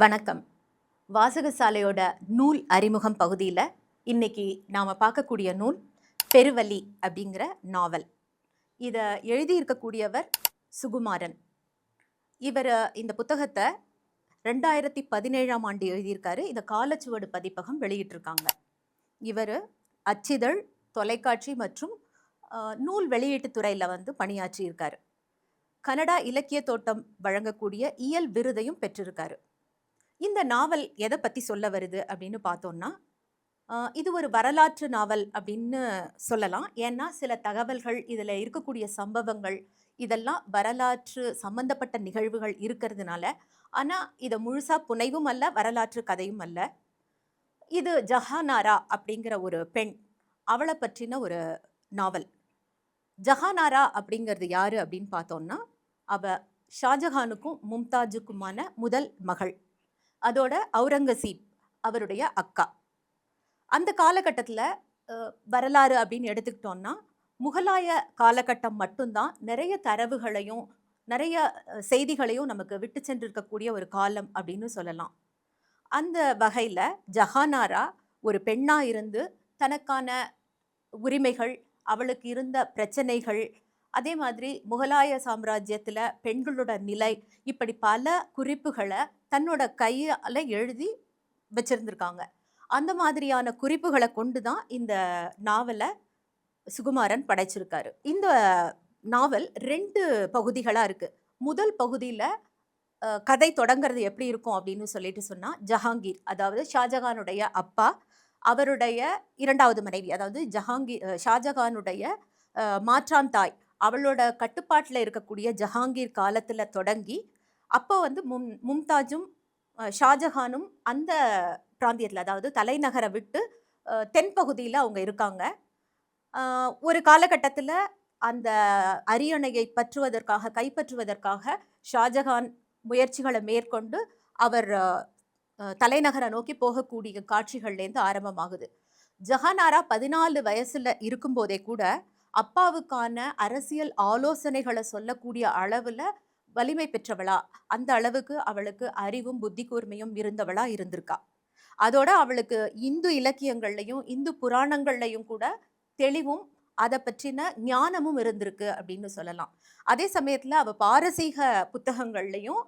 வணக்கம். வாசகசாலையோட நூல் அறிமுகம் பகுதியில் இன்னைக்கு நாம் பார்க்கக்கூடிய நூல் பெருவலி அப்படிங்கிற நாவல். இதை எழுதியிருக்கக்கூடியவர் சுகுமாரன். இவர் இந்த புத்தகத்தை ரெண்டாயிரத்தி பதினேழாம் ஆண்டு எழுதியிருக்காரு. இதை காலச்சுவடு பதிப்பகம் வெளியிட்டிருக்காங்க. இவர் அச்சிதழ் தொலைக்காட்சி மற்றும் நூல் வெளியீட்டுத் துறையில் வந்து பணியாற்றியிருக்காரு. கனடா இலக்கிய தோட்டம் வழங்கக்கூடிய இயல் விருதையும் பெற்றிருக்காரு. இந்த நாவல் எதை பற்றி சொல்ல வருது அப்படின்னு பார்த்தோம்னா இது ஒரு வரலாற்று நாவல் அப்படின்னு சொல்லலாம். ஏன்னா சில தகவல்கள் இதில் இருக்கக்கூடிய சம்பவங்கள் இதெல்லாம் வரலாற்று சம்பந்தப்பட்ட நிகழ்வுகள் இருக்கிறதுனால ஆனால் இதை முழுசாக புனைவும் அல்ல வரலாற்று கதையும் அல்ல. இது ஜஹானாரா அப்படிங்கிற ஒரு பெண் அவளை பற்றின ஒரு நாவல். ஜஹானாரா அப்படிங்கிறது யார் அப்படின்னு பார்த்தோம்னா அவ ஷாஜஹானுக்கும் மும்தாஜுக்குமான முதல் மகள். அதோட அவுரங்கசீப் அவருடைய அக்கா. அந்த காலகட்டத்தில் வரலாறு அப்படின்னு எடுத்துக்கிட்டோம்னா முகலாய காலகட்டம் மட்டும்தான் நிறைய தரவுகளையும் நிறைய செய்திகளையும் நமக்கு விட்டு சென்றிருக்கக்கூடிய ஒரு காலம் அப்படின்னு சொல்லலாம். அந்த வகையில் ஜஹானாரா ஒரு பெண்ணாக இருந்து தனக்கான உரிமைகள் அவளுக்கு இருந்த பிரச்சனைகள் அதே மாதிரி முகலாய சாம்ராஜ்யத்தில் பெண்களோட நிலை இப்படி பல குறிப்புகளை தன்னோட கையால் எழுதி வச்சிருந்திருக்காங்க. அந்த மாதிரியான குறிப்புகளை கொண்டு தான் இந்த நாவலை சுகுமாரன் படைச்சிருக்காரு. இந்த நாவல் ரெண்டு பகுதிகளாக இருக்குது முதல் பகுதியில் கதை தொடங்குறது எப்படி இருக்கும் அப்படின்னு சொல்லிட்டு சொன்னால் ஜஹாங்கீர் அதாவது ஷாஜகானுடைய அப்பா அவருடைய இரண்டாவது மனைவி அதாவது ஜஹாங்கீர் ஷாஜகானுடைய மாற்றான் தாய் அவளோட கட்டுப்பாட்டில் இருக்கக்கூடிய ஜஹாங்கீர் காலத்தில் தொடங்கி அப்போ வந்து மும் மும்தாஜும் ஷாஜஹானும் அந்த பிராந்தியத்தில் அதாவது தலைநகரை விட்டு தென்பகுதியில் அவங்க இருக்காங்க. ஒரு காலகட்டத்தில் அந்த அரியணையை பற்றுவதற்காக கைப்பற்றுவதற்காக ஷாஜஹான் முயற்சிகளை மேற்கொண்டு அவர் தலைநகரை நோக்கி போகக்கூடிய காட்சிகள்லேருந்து ஆரம்பமாகுது. ஜஹானாரா பதினாலு வயசில் இருக்கும்போதே கூட அப்பாவுக்கான அரசியல் ஆலோசனைகளை சொல்லக்கூடிய அளவில் வலிமை பெற்றவளா? அந்த அளவுக்கு அவளுக்கு அறிவும் புத்தி கூர்மையும் இருந்தவளா இருந்திருக்கா. அதோட அவளுக்கு இந்து இலக்கியங்கள்லையும் இந்து புராணங்கள்லையும் கூட தெளிவும் அதை பற்றின ஞானமும் இருந்திருக்கு அப்படின்னு சொல்லலாம். அதே சமயத்தில் அவள் பாரசீக புத்தகங்கள்லையும்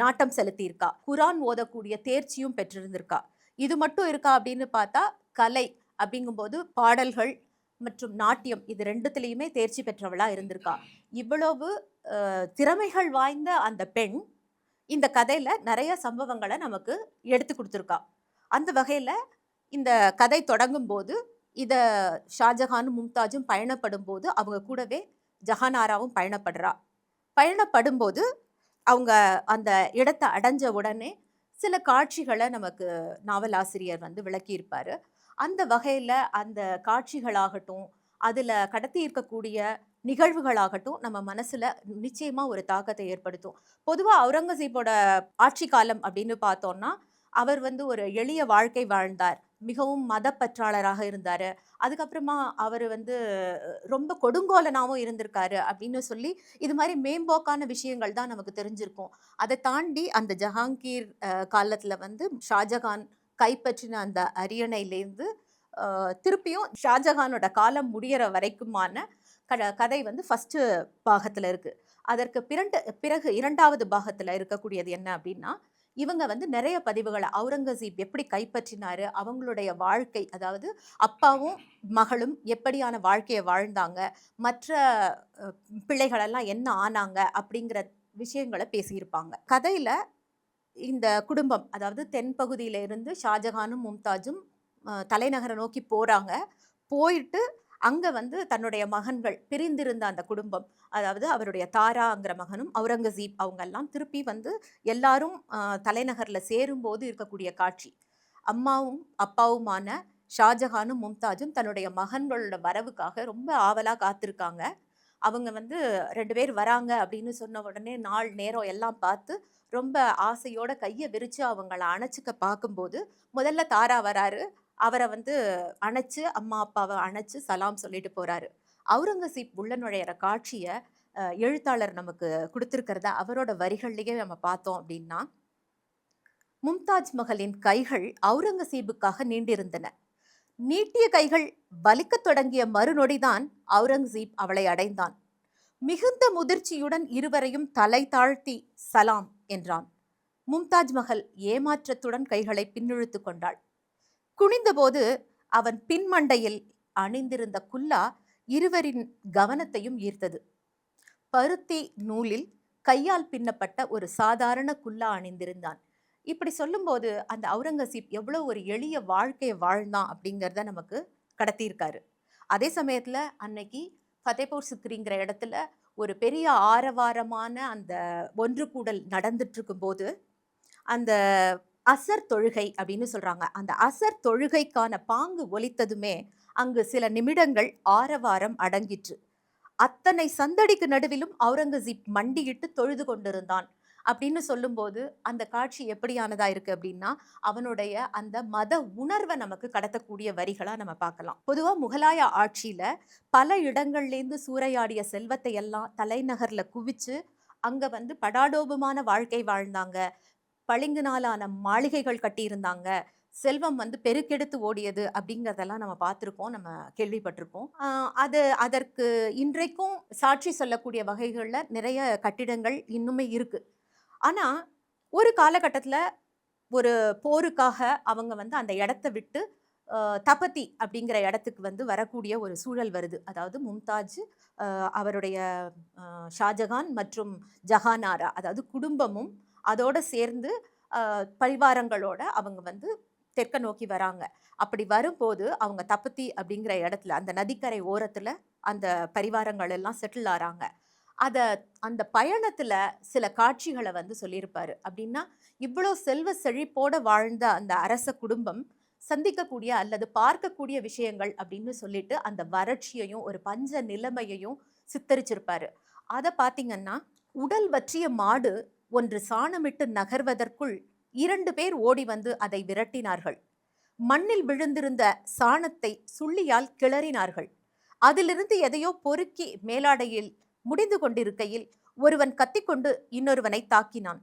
நாட்டம் செலுத்தியிருக்கா. குரான் ஓதக்கூடிய தேர்ச்சியும் பெற்றிருந்திருக்கா. இது மட்டும் இருக்கா அப்படின்னு பார்த்தா கலை அப்படிங்கும்போது பாடல்கள் மற்றும் நாட்டியம் இது ரெண்டுத்துலேயுமே தேர்ச்சி பெற்றவளாக இருந்திருக்கா. இவ்வளவு திறமைகள் வாய்ந்த அந்த பெண் இந்த கதையில் நிறைய சம்பவங்களை நமக்கு எடுத்து கொடுத்துருக்கா. அந்த வகையில் இந்த கதை தொடங்கும் போது இதை ஷாஜஹானும் மும்தாஜும் பயணப்படும் போது அவங்க கூடவே ஜஹானாராவும் பயணப்படுறா. பயணப்படும்போது அவங்க அந்த இடத்தை அடைஞ்ச உடனே சில காட்சிகளை நமக்கு நாவலாசிரியர் வந்து விளக்கியிருப்பார். அந்த வகையில் அந்த காட்சிகளாகட்டும் அதில் கடத்தி இருக்கக்கூடிய நிகழ்வுகளாகட்டும் நம்ம மனசில் நிச்சயமாக ஒரு தாக்கத்தை ஏற்படுத்தும். பொதுவாக அவுரங்கசீப்போட ஆட்சி காலம் அப்படின்னு பார்த்தோம்னா அவர் வந்து ஒரு எளிய வாழ்க்கை வாழ்ந்தார். மிகவும் மதப்பற்றாளராக இருந்தார். அதுக்கப்புறமா அவர் வந்து ரொம்ப கொடுங்கோலனாகவும் இருந்திருக்காரு அப்படின்னு சொல்லி இது மாதிரி மேம்போக்கான விஷயங்கள் தான் நமக்கு தெரிஞ்சிருக்கும். அதை தாண்டி அந்த ஜஹாங்கீர் காலத்தில் வந்து ஷாஜகான் கைப்பற்றின அந்த அரியணையிலேருந்து திருப்பியும் ஷாஜகானோட காலம் முடிகிற வரைக்குமான க கதை வந்து ஃபஸ்ட்டு பாகத்தில் இருக்குது அதற்கு பிறண்டு பிறகு இரண்டாவது பாகத்தில் இருக்கக்கூடியது என்ன அப்படின்னா இவங்க வந்து நிறைய பதிவுகளை அவுரங்கசீப் எப்படி கைப்பற்றினார் அவங்களுடைய வாழ்க்கை அதாவது அப்பாவும் மகளும் எப்படியான வாழ்க்கையை வாழ்ந்தாங்க மற்ற பிள்ளைகளெல்லாம் என்ன ஆனாங்க அப்படிங்கிற விஷயங்களை பேசியிருப்பாங்க. கதையில் இந்த குடும்பம் அதாவது தென்பகுதியில் இருந்து ஷாஜஹானும் மும்தாஜும் தலைநகரை நோக்கி போகிறாங்க போயிட்டு அங்கே வந்து தன்னுடைய மகன்கள் பிரிந்திருந்த அந்த குடும்பம் அதாவது அவருடைய தாராங்கிற மகனும் அவுரங்கசீப் அவங்க எல்லாம் திருப்பி வந்து எல்லாரும் தலைநகரில் சேரும்போது இருக்கக்கூடிய காட்சி. அம்மாவும் அப்பாவுமான ஷாஜஹானும் மும்தாஜும் தன்னுடைய மகன்களோட வரவுக்காக ரொம்ப ஆவலாக காத்திருக்காங்க. அவங்க வந்து ரெண்டு பேர் வராங்க அப்படின்னு சொன்ன உடனே நாள் நேரம் எல்லாம் பார்த்து ரொம்ப ஆசையோட கையை விரித்து அவங்கள அணைச்சிக்க பார்க்கும்போது முதல்ல தாரா வராரு. அவரை வந்து அணைச்சு அம்மா அப்பாவை அணைச்சு சலாம் சொல்லிட்டு போகிறாரு அவுரங்கசீப் உள்ள நுழையிற காட்சியை எழுத்தாளர் நமக்கு கொடுத்துருக்கிறத அவரோட வரிகள்லேயே நம்ம பார்த்தோம் அப்படின்னா மும்தாஜ் மகளின் கைகள் அவுரங்கசீபுக்காக நீண்டிருந்தன. நீட்டிய கைகள் வலிக்கத் தொடங்கிய மறுநொடிதான் அவுரங்கசீப் அவளை அடைந்தான். மிகுந்த முதிர்ச்சியுடன் இருவரையும் தலை தாழ்த்தி சலாம் என்றான். மும்தாஜ் மகள் ஏமாற்றத்துடன் கைகளை பின்னிழுத்து கொண்டாள். குனிந்தபோது அவன் பின்மண்டையில் அணிந்திருந்த குல்லா இருவரின் கவனத்தையும் ஈர்த்தது. பருத்தி நூலில் கையால் பின்னப்பட்ட ஒரு சாதாரண குல்லா அணிந்திருந்தான். இப்படி சொல்லும்போது அந்த அவுரங்கசீப் எவ்வளோ ஒரு எளிய வாழ்க்கையை வாழ்ந்தான் அப்படிங்கிறத நமக்கு கடத்தியிருக்காரு. அதே சமயத்தில் அன்னைக்கு ஃபதேபூர் சிக்ரிங்கிற இடத்துல ஒரு பெரிய ஆரவாரமான அந்த ஒன்று கூடல் நடந்துட்டுருக்கும்போது அந்த அசர் தொழுகை அப்படின்னு சொல்கிறாங்க அந்த அசர் தொழுகைக்கான பாங்கு ஒலித்ததுமே அங்கு சில நிமிடங்கள் ஆரவாரம் அடங்கிற்று. அத்தனை சந்தடிக்கு நடுவிலும் அவுரங்கசீப் மண்டியிட்டு தொழுது கொண்டிருந்தான். அப்படின்னு சொல்லும்போது அந்த காட்சி எப்படியானதா இருக்கு அப்படின்னா அவனுடைய அந்த மத உணர்வை நமக்கு கடத்தக்கூடிய வரிகளாக நம்ம பார்க்கலாம். பொதுவாக முகலாய ஆட்சியில் பல இடங்கள்லேருந்து சூறையாடிய செல்வத்தை எல்லாம் தலைநகரில் குவிச்சு அங்கே வந்து படாடோபமான வாழ்க்கை வாழ்ந்தாங்க. பளிங்குனாலான மாளிகைகள் கட்டியிருந்தாங்க. செல்வம் வந்து பெருக்கெடுத்து ஓடியது அப்படிங்கிறதெல்லாம் நம்ம பார்த்துருக்கோம் நம்ம கேள்விப்பட்டிருக்கோம். அது அதற்கு இன்றைக்கும் சாட்சி சொல்லக்கூடிய வகைகளில் நிறைய கட்டிடங்கள் இன்னுமே இருக்குது ஆனால் ஒரு காலகட்டத்தில் ஒரு போருக்காக அவங்க வந்து அந்த இடத்த விட்டு தபதி அப்படிங்கிற இடத்துக்கு வந்து வரக்கூடிய ஒரு சூழல் வருது. அதாவது மும்தாஜ் அவருடைய ஷாஜகான் மற்றும் ஜஹானாரா அதாவது குடும்பமும் அதோடு சேர்ந்து பரிவாரங்களோட அவங்க வந்து தெற்க நோக்கி வராங்க. அப்படி வரும்போது அவங்க தப்பத்தி அப்படிங்கிற இடத்துல அந்த நதிக்கரை ஓரத்தில் அந்த பரிவாரங்கள் எல்லாம் செட்டில் ஆகிறாங்க அதை அந்த பயணத்தில் சில காட்சிகளை வந்து சொல்லியிருப்பார். அப்படின்னா இவ்வளோ செல்வ செழிப்போடு வாழ்ந்த அந்த அரச குடும்பம் சந்திக்கக்கூடிய அல்லது பார்க்கக்கூடிய விஷயங்கள் அப்படின்னு சொல்லிட்டு அந்த வறட்சியையும் ஒரு பஞ்ச நிலைமையையும் சித்தரிச்சிருப்பாரு. அதை பார்த்தீங்கன்னா உடல் வற்றிய மாடு ஒன்று சாணமிட்டு நகர்வதற்குள் இரண்டு பேர் ஓடி வந்து அதை விரட்டினார்கள். மண்ணில் விழுந்திருந்த சாணத்தை சுள்ளியால் கிளறினார்கள். அதிலிருந்து எதையோ பொறுக்கி மேலாடையில் முடிந்து கொண்டிருக்கையில் ஒருவன் கத்திக்கொண்டு இன்னொருவனை தாக்கினான்.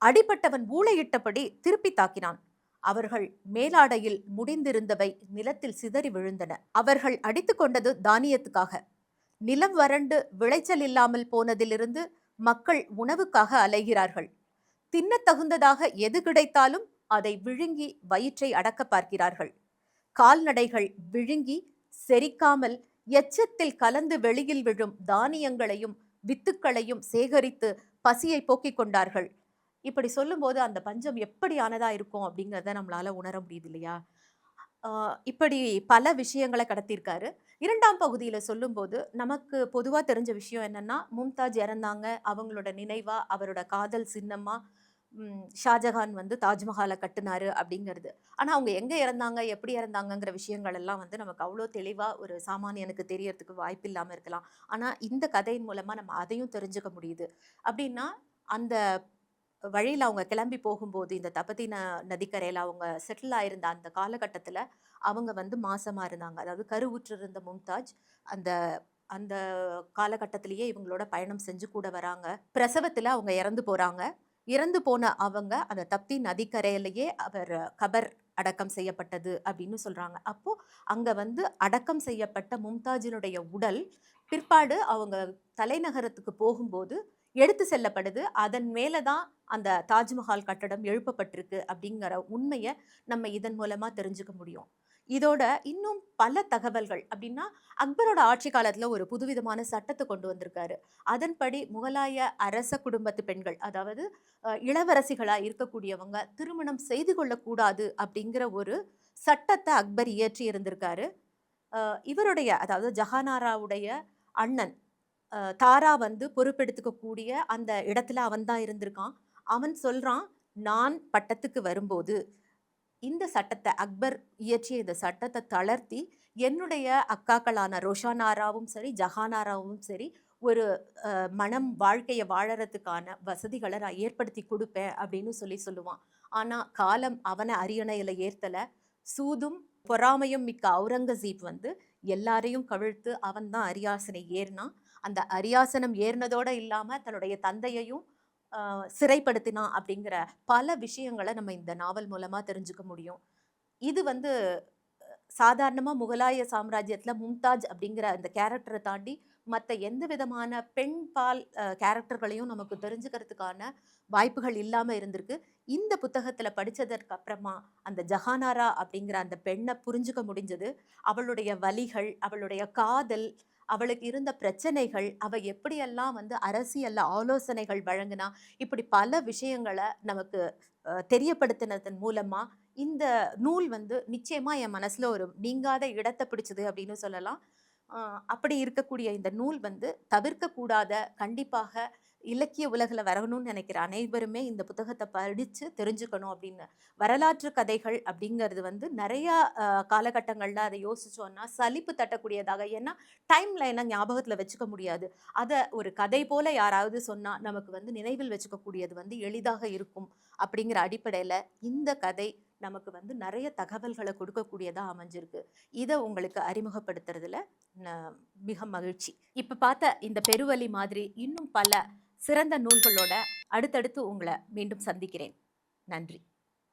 அடிபட்டவன் ஊளையிட்டபடி திருப்பி தாக்கினான். அவர்கள் மேலாடையில் முடிந்திருந்தவை நிலத்தில் சிதறி விழுந்தன. அவர்கள் அடித்துக் கொண்டது தானியத்துக்காக. நிலம் வறண்டு விளைச்சல் இல்லாமல் போனதிலிருந்து மக்கள் உணவுக்காக அலைகிறார்கள். தின்ன தகுந்ததாக எது கிடைத்தாலும் அதை விழுங்கி வயிற்றை அடக்க பார்க்கிறார்கள். கால்நடைகள் விழுங்கி செரிக்காமல் எச்சத்தில் கலந்து வெளியில் விழும் தானியங்களையும் வித்துக்களையும் சேகரித்து பசியை போக்கிக் கொண்டார்கள். இப்படி சொல்லும்போது அந்த பஞ்சம் எப்படியானதா இருக்கும் அப்படிங்கிறத நம்மளால உணர முடியுது இல்லையா? இப்படி பல விஷயங்களை கடத்தியிருக்காரு. இரண்டாம் பகுதியில் சொல்லும்போது நமக்கு பொதுவாக தெரிஞ்ச விஷயம் என்னன்னா மும்தாஜ் இறந்தாங்க அவங்களோட நினைவா அவரோட காதல் சின்னமா ஷாஜஹான் வந்து தாஜ்மஹாலை கட்டினாரு அப்படிங்கிறது. ஆனால் அவங்க எங்கே இறந்தாங்க எப்படி இறந்தாங்கங்கிற விஷயங்கள் எல்லாம் வந்து நமக்கு அவ்வளோ தெளிவாக ஒரு சாமானியனுக்கு தெரியறதுக்கு வாய்ப்பு இல்லாமல் இருக்கலாம். ஆனால் இந்த கதையின் மூலமாக நம்ம அதையும் தெரிஞ்சுக்க முடியுது. அப்படின்னா அந்த வழியில் அவங்க கிளம்பி போகும்போது இந்த தபதி ந நதிக்கரையில் அவங்க செட்டில் ஆயிருந்த அந்த காலகட்டத்தில் அவங்க வந்து மாசமாக இருந்தாங்க. அதாவது கருவுற்று இருந்த மும்தாஜ் அந்த அந்த காலகட்டத்திலேயே இவங்களோட பயணம் செஞ்சு கூட வராங்க. பிரசவத்தில் அவங்க இறந்து போகிறாங்க இறந்து போன அவங்க அந்த தப்தி நதிக்கரையிலேயே அவர் கபர் அடக்கம் செய்யப்பட்டது அப்படின்னு சொல்கிறாங்க அப்போது அங்கே வந்து அடக்கம் செய்யப்பட்ட மும்தாஜினுடைய உடல் பிற்பாடு அவங்க தலைநகரத்துக்கு போகும்போது எடுத்து செல்லப்படுது. அதன் மேலே தான் அந்த தாஜ்மஹால் கட்டடம் எழுப்பப்பட்டிருக்கு அப்படிங்கிற உண்மையை நம்ம இதன் மூலமாக தெரிஞ்சுக்க முடியும். இதோட இன்னும் பல தகவல்கள். அப்படின்னா அக்பரோட ஆட்சி காலத்தில் ஒரு புதுவிதமான சட்டத்தை கொண்டு வந்திருக்காரு. அதன்படி முகலாய அரச குடும்பத்து பெண்கள் அதாவது இளவரசிகளாக இருக்கக்கூடியவங்க திருமணம் செய்து கொள்ளக்கூடாது அப்படிங்கிற ஒரு சட்டத்தை அக்பர் இயற்றி இருந்திருக்காரு. இவருடைய அதாவது ஜஹானாராவுடைய அண்ணன் தாரா வந்து பொறுப்பெடுத்துக்கக்கூடிய அந்த இடத்துல அவன் தான் இருந்திருக்கான். அவன் சொல்கிறான் நான் பட்டத்துக்கு வரும்போது இந்த சட்டத்தை அக்பர் இயற்றிய இந்த சட்டத்தை தளர்த்தி என்னுடைய அக்காக்களான ரோஷானாராவும் சரி ஜஹானாராவும் சரி ஒரு மனம் வாழ்க்கையை வாழறதுக்கான வசதிகளை நான் ஏற்படுத்தி கொடுப்பேன் அப்படின்னு சொல்லி சொல்லுவான். ஆனால் காலம் அவனை அரியணையில் ஏற்றலை சூதும் பொறாமையும் மிக்க அவுரங்கசீப் வந்து எல்லாரையும் கவிழ்த்து அவன் தான் அரியாசனை ஏறினான். அந்த அரியாசனம் ஏறினதோடு இல்லாமல் தன்னுடைய தந்தையையும் சிறைப்படுத்தினான் அப்படிங்கிற பல விஷயங்களை நம்ம இந்த நாவல் மூலமாக தெரிஞ்சுக்க முடியும். இது வந்து சாதாரணமாக முகலாய சாம்ராஜ்யத்தில் மும்தாஜ் அப்படிங்கிற அந்த கேரக்டரை தாண்டி மற்ற எந்த விதமான பெண் பால் கேரக்டர்களையும் நமக்கு தெரிஞ்சுக்கிறதுக்கான வாய்ப்புகள் இல்லாமல் இருந்திருக்கு. இந்த புத்தகத்தில் படித்ததற்கு அப்புறமா அந்த ஜஹானாரா அப்படிங்கிற அந்த பெண்ணை புரிஞ்சுக்க முடிஞ்சது. அவளுடைய வலிகள் அவளுடைய காதல் அவளுக்கு இருந்த பிரச்சனைகள் அவள் எப்படியெல்லாம் வந்து அரசியலில் ஆலோசனைகள் வழங்கினா இப்படி பல விஷயங்களை நமக்கு தெரியப்படுத்தினதன் மூலமாக இந்த நூல் வந்து நிச்சயமாக என் மனசில் ஒரு நீங்காத இடத்தை பிடிச்சது அப்படின்னு சொல்லலாம். அப்படி இருக்கக்கூடிய இந்த நூல் வந்து தவிர்க்கக்கூடாத கண்டிப்பாக இலக்கிய உலகில் வரணும்னு நினைக்கிற அனைவருமே இந்த புத்தகத்தை படித்து தெரிஞ்சுக்கணும் அப்படின்னு. வரலாற்று கதைகள் அப்படிங்கிறது வந்து நிறையா காலகட்டங்களில் அதை யோசிச்சோன்னா சலிப்பு தட்டக்கூடியதாக. ஏன்னா டைம் லைனை ஞாபகத்தில் வச்சுக்க முடியாது. அதை ஒரு கதை போல் யாராவது சொன்னால் நமக்கு வந்து நினைவில் வச்சுக்கக்கூடியது வந்து எளிதாக இருக்கும் அப்படிங்கிற அடிப்படையில் இந்த கதை நமக்கு வந்து நிறைய தகவல்களை கொடுக்கக்கூடியதாக அமைஞ்சிருக்கு. இதை உங்களுக்கு அறிமுகப்படுத்துறதுல மிக மகிழ்ச்சி. இப்போ பார்த்த இந்த பெருவலி மாதிரி இன்னும் பல சிறந்த நூல்களோட அடுத்தடுத்து உங்களை மீண்டும் சந்திக்கிறேன். நன்றி.